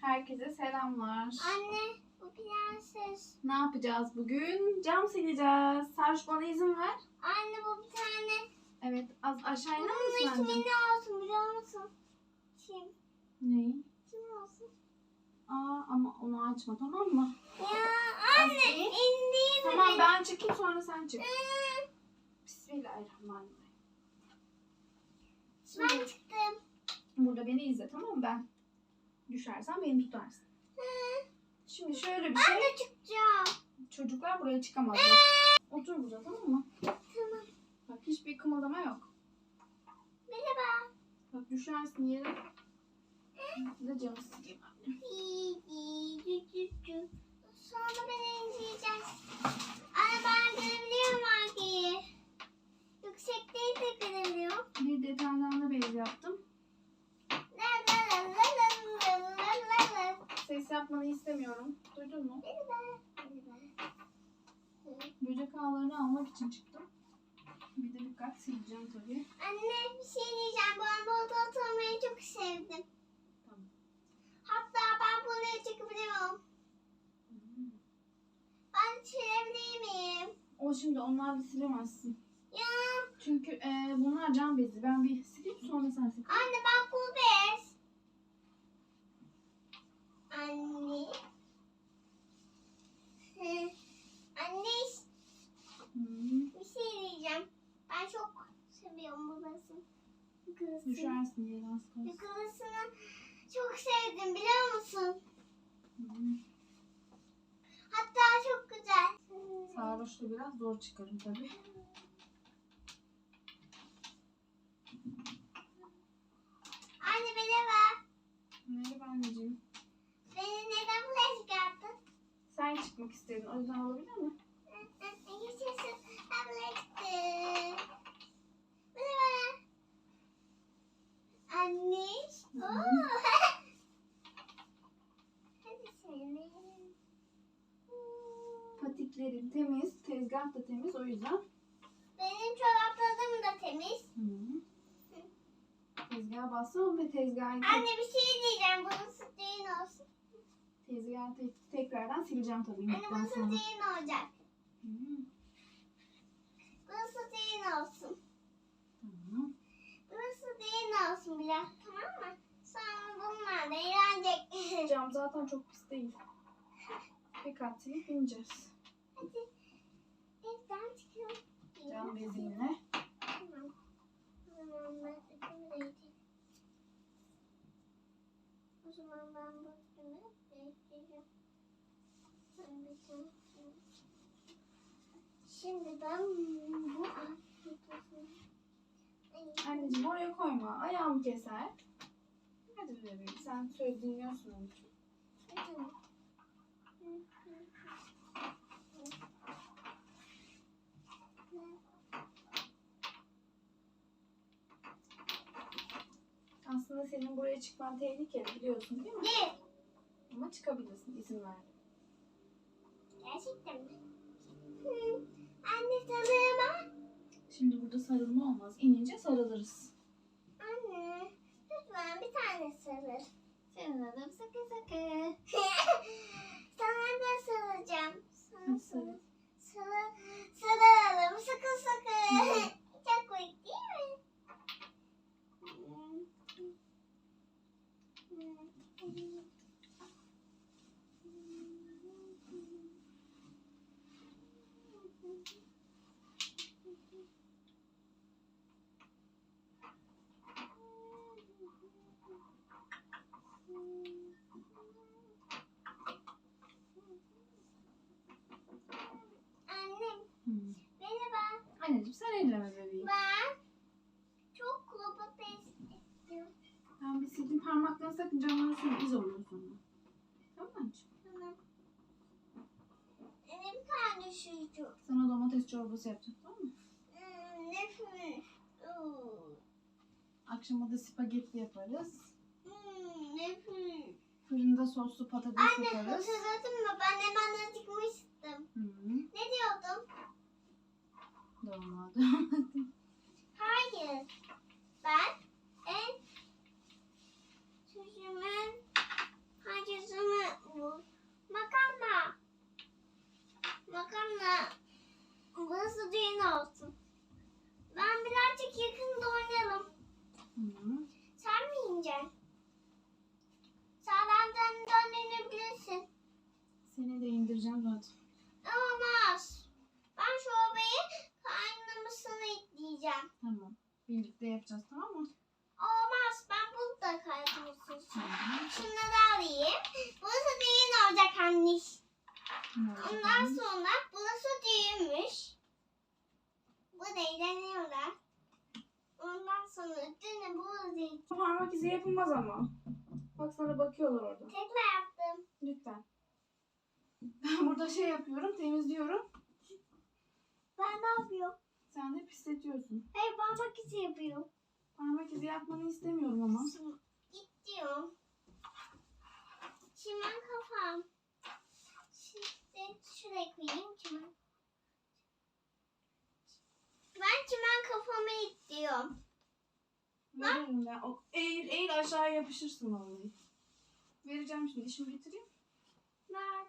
Herkese selamlar. Anne bu prenses. Ne yapacağız bugün? Cam sileceğiz. Sarş bana izin ver. Anne bu bir tane. Evet az aşağı iner Bunun misin ismi anneciğim? ne olsun biliyor musun? Kim? Neyi? Kim olsun? Aa ama onu açma tamam mı? Ya anne indir Tamam ben çıkayım sonra sen çık. Bismillahirrahmanirrahim. Ben çıktım. burada beni izle tamam mı? Ben düşersen beni tutarsın. Hı. Şimdi şöyle bir Ben şey. de çıkacağım. Çocuklar buraya çıkamazlar. Otur burada tamam mı? Tamam. Bak hiçbir kımıldama yok. Merhaba. Bak düşersin yere. De camı sileyim ben. Sonra beni indireceğiz. Anne ben görebiliyorum Arge'yi. Yüksek değil de görebiliyorum. Bir deterjanlı bez yaptım. La la la la. Ses yapmanı istemiyorum. Duydun mu? Böcek ağlarını almak için çıktım. Bir de dikkat sileceğim tabii. Anne bir şey diyeceğim. Ben burada oturmayı çok sevdim. Tamam. Hatta ben buraya çıkabiliyorum. Ben çilebilir miyim? O şimdi onlarla silemezsin. Ya Çünkü e, bunlar cam bezi. Ben bir sileyim sonra sen sil. anne ben kubes. Anne. Hı. Anne Hmm. bir şey diyeceğim. Ben çok seviyorum babasını. Yıkılısını. Düşersin yere az kalsın. Yıkılısını çok sevdim biliyor musun? Hmm. Hatta çok güzel. Sarhoşlu biraz zor çıkarım tabii. Anne merhaba. Merhaba anneciğim. Beni neden buraya çıkarttın? Sen çıkmak istedin. O yüzden olabilir mi? Yaşasın. Ben buraya çıktım. Merhaba. Anne. Oo. Hadi seni. Patiklerin temiz. Tezgah da temiz. O yüzden. Benim çoraplarım da temiz. Hı. Tezgaha bassana ve tezgahı Anne bir şey diyeceğim. Bunun sütüğün olsun. tezgahı te- tekrardan sileceğim tabii. Anne bunun sütüğün olacak. Hı. Bunun sütüğün olsun. Tamam. Bunun sütüğün olsun biraz. Tamam mı? Sonra bunlar da eğlenecek. Cam zaten çok pis değil. Dikkatli bineceğiz. Hadi. Cam beziyle. Tamam. O zaman ben bu üstümü değiştireceğim. Şimdi ben bu. Anneciğim oraya koyma. Ayağımı keser. Hadi bebeğim sen söz dinliyorsun onun için. Aslında senin buraya çıkman tehlikeli biliyorsun değil mi? Ne? Ama çıkabilirsin izin ver. Gerçekten mi? Hı. Anne sarılma. Şimdi burada sarılma olmaz. İnince sarılırız. Anne lütfen bir tane sarıl. Sarılalım sakın sakın. Sana da sarılacağım. Sana. Sarıl. Sarılalım sakın sakın. Çok komik değil mi? Annem Hmm. merhaba. Anneciğim sen elleme bebeğim. Ben çok kuru patates istiyorum. Ben bir sildim parmaklarını sakın camlara sürme. iz oluyor sonra. Tamam mı anneciğim? Anne bir tane şu Sana domates çorbası yapacağım tamam mı? Hmm, nefis. Akşama da spagetti yaparız. Hmm, nefis. Fırında soslu patates Anne yaparız. hatırladın mı? Ben hemen acıkmıştım. Hı -hı. Ne diyordum? Dolmadı. Hayır. Ben ben hacısını bu makarna makarna burası düğün olsun. Ben birazcık yakında oynayalım. Hı. Sen mi ineceksin? Sağdan dön, dönebilirsin. Seni de indireceğim rahat. Olmaz. Ben şu çorbayı kaynamasını ekleyeceğim. Tamam. Birlikte yapacağız tamam olacak anne. Ondan sonra burası düğünmüş. Bu da eğleniyorlar. Ondan sonra üstüne bu Parmak izi yapılmaz ama. Bak sana bakıyorlar orada. Tekrar yaptım. Lütfen. Ben burada şey yapıyorum, temizliyorum. Ben ne yapıyorum? Sen de pisletiyorsun. Hayır parmak izi yapıyorum. Parmak izi yapmanı istemiyorum ama. Git diyorum. Çimen kafam. Şimdi şuraya koyayım çimen. Ben çimen kafamı istiyorum. Veririm ben. O, eğil, eğil aşağıya yapışırsın vallahi. Vereceğim şimdi. İşimi bitireyim. Ben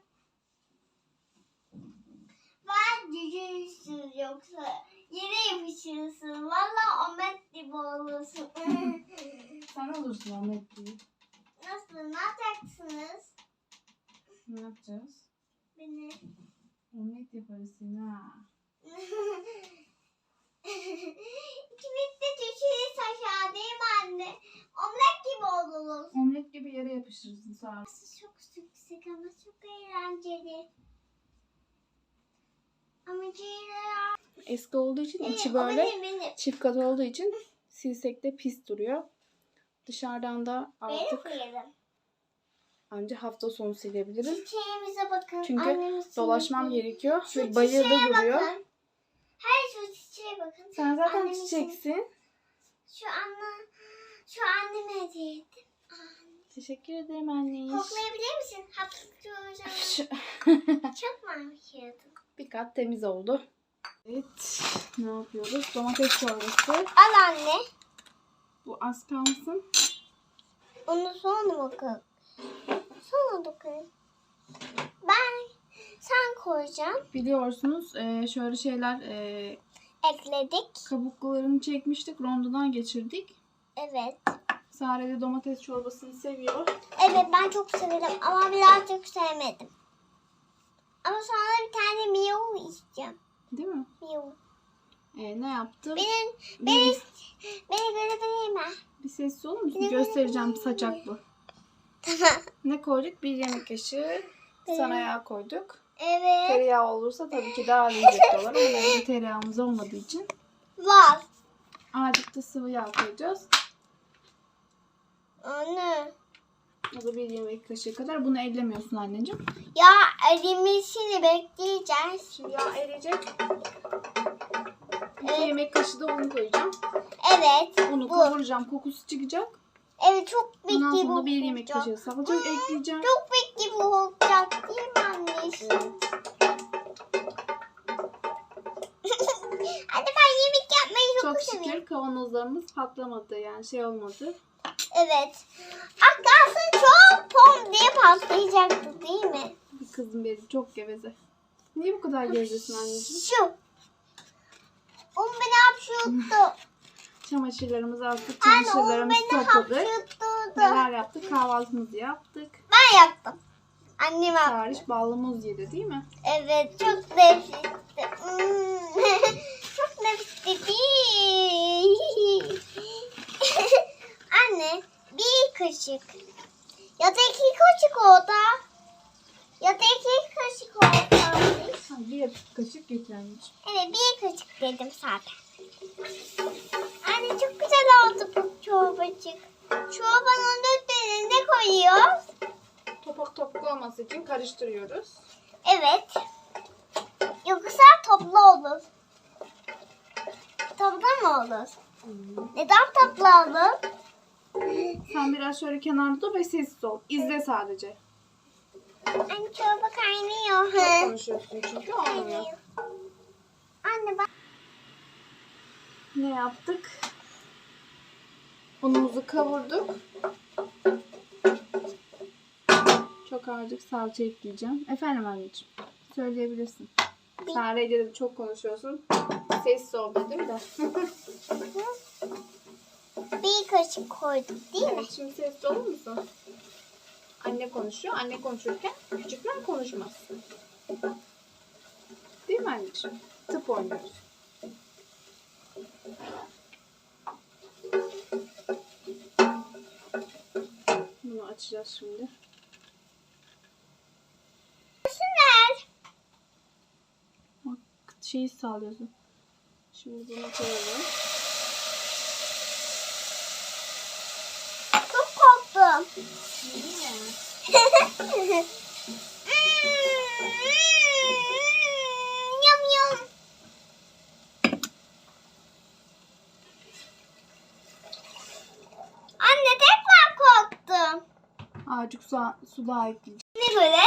ben cücüysün yoksa yere yapışırsın. Valla Ahmet gibi olursun. Sen olursun Ahmet diye. Nasıl? Ne yapacaksınız? Ne yapacağız? Beni. Omlet yaparız yine ha. İkimiz de düşeriz aşağı değil mi anne? Omlet gibi oluruz. Omlet gibi yere yapıştırırsın sağ ol. Çok yüksek ama çok eğlenceli. Ama ciğerler... Eski olduğu için içi böyle benim, benim. çift kat olduğu için silsek de pis duruyor. Dışarıdan da Benim artık koyalım. Anca hafta sonu silebilirim. Çiçeğimize bakın. Çünkü Annemiz Dolaşmam çiçeğe- gerekiyor Şu ve bayırda duruyor. bakın. Hayır şu çiçeğe bakın. Sen zaten Annemin çiçeksin. Şu anne, şu anneme hediye ettim. Teşekkür ederim anne. Koklayabilir misin? Hocam. Şu- Çok varmış yaradım. Bir kat temiz oldu. Evet. Ne yapıyoruz? Domates çorbası. Al anne. Bu az kalsın. Onu sonra bakın. Sonra bakın. Ben sen koyacaksın. Biliyorsunuz e, şöyle şeyler e, Ekledik. kabuklarını çekmiştik. Rondodan geçirdik. Evet. Sare de domates çorbasını seviyor. Evet ben çok severim ama birazcık sevmedim. Ama sonra bir tane miyav isteyeceğim. Değil mi? Miyav. E, ne yaptım? Benim, Bir, beni, beni görebilir mi? bir sessiz olur musun? Benim- Göstereceğim saçaklı. Tamam. Ne koyduk? Bir yemek kaşığı sana yağ koyduk. Evet. Tereyağı olursa tabii ki daha lezzetli olur. Ama evde tereyağımız olmadığı için Var. azıcık da sıvı yağ koyacağız. Anne. O da bir yemek kaşığı kadar. Bunu ellemiyorsun anneciğim. Ya erimesini bekleyeceğiz. Yağ eriyecek. İki Evet. yemek kaşığı da un koyacağım. Evet. Unu bu. kavuracağım. Kokusu çıkacak. Evet çok Ondan büyük gibi sonra bir yemek olacak. kaşığı salça ekleyeceğim. Çok büyük gibi olacak değil mi anne? Hadi ben yemek yapmayı çok, Çok seviyorum. şükür kavanozlarımız patlamadı. Yani şey olmadı. Evet. Aklası çok pom diye patlayacaktı değil mi? Bir kızım benim çok geveze. Niye bu kadar gevezesin anneciğim? Şu. Um beni hapşurttu. Çamaşırlarımızı attık. Anne um Çamaşırlarımızı beni topladık. Neler yaptık? Kahvaltımızı yaptık. Ben yaptım. Annem yaptı. Tarih ballı muz yedi değil mi? Evet çok nefisli. Hmm. çok değil. Anne bir kaşık. Ya da iki kaşık oldu. Ya da iki kaşık oldu. Bir kaşık anneciğim. Evet bir kaşık dedim zaten. Anne çok güzel oldu bu çorbacık. Çorbanın üstüne ne koyuyoruz? Topak topuk olması için karıştırıyoruz. Evet. Yoksa toplu olur. Toplu mu olur? Neden toplu olur? Sen biraz şöyle kenarda dur ve sessiz ol. İzle sadece. Anne çorba kaynıyor. Çok konuşuyorsun çünkü olmuyor. Kaynıyor. Anne bak. Ne yaptık? Unumuzu kavurduk. Çok azıcık salça ekleyeceğim. Efendim anneciğim. Söyleyebilirsin. Sare dedim çok konuşuyorsun. Sessiz ol dedim de. Bir kaşık koyduk değil mi? evet şimdi sessiz olur musun? Anne konuşuyor. Anne konuşurken küçükler konuşmaz. Değil mi anneciğim? Tıp oynuyoruz. Açacağız şimdi. Süper. Bak şeyi sağlıyorsun. Şimdi bunu koyalım. Çok korktum. Yum yum. Anne tekrar korktum. Azıcık su, su daha ekleyeceğim. Ne böyle?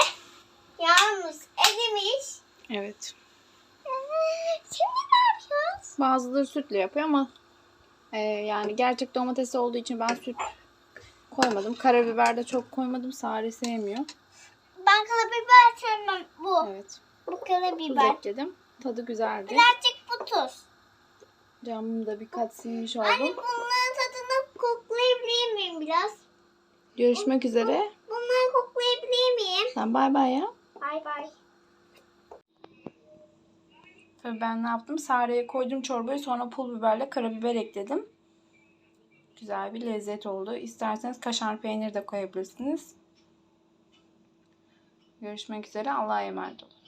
Yalnız erimiş. Evet. Şimdi ne yapıyoruz? Bazıları sütle yapıyor ama e, yani gerçek domatesi olduğu için ben süt koymadım. Karabiber de çok koymadım. Sare sevmiyor. Ben karabiber sevmem bu. Evet. Bu Tuz karabiber. ekledim. Tadı güzeldi. Birazcık bu tuz. Camımı da birkaç silmiş Anne oldum. bunların tadını koklayabilir miyim biraz? Görüşmek üzere. Sen bay bay ya. Bay bay. Tabii ben ne yaptım? Sareye koydum çorbayı sonra pul biberle karabiber ekledim. Güzel bir lezzet oldu. İsterseniz kaşar peynir de koyabilirsiniz. Görüşmek üzere. Allah'a emanet olun.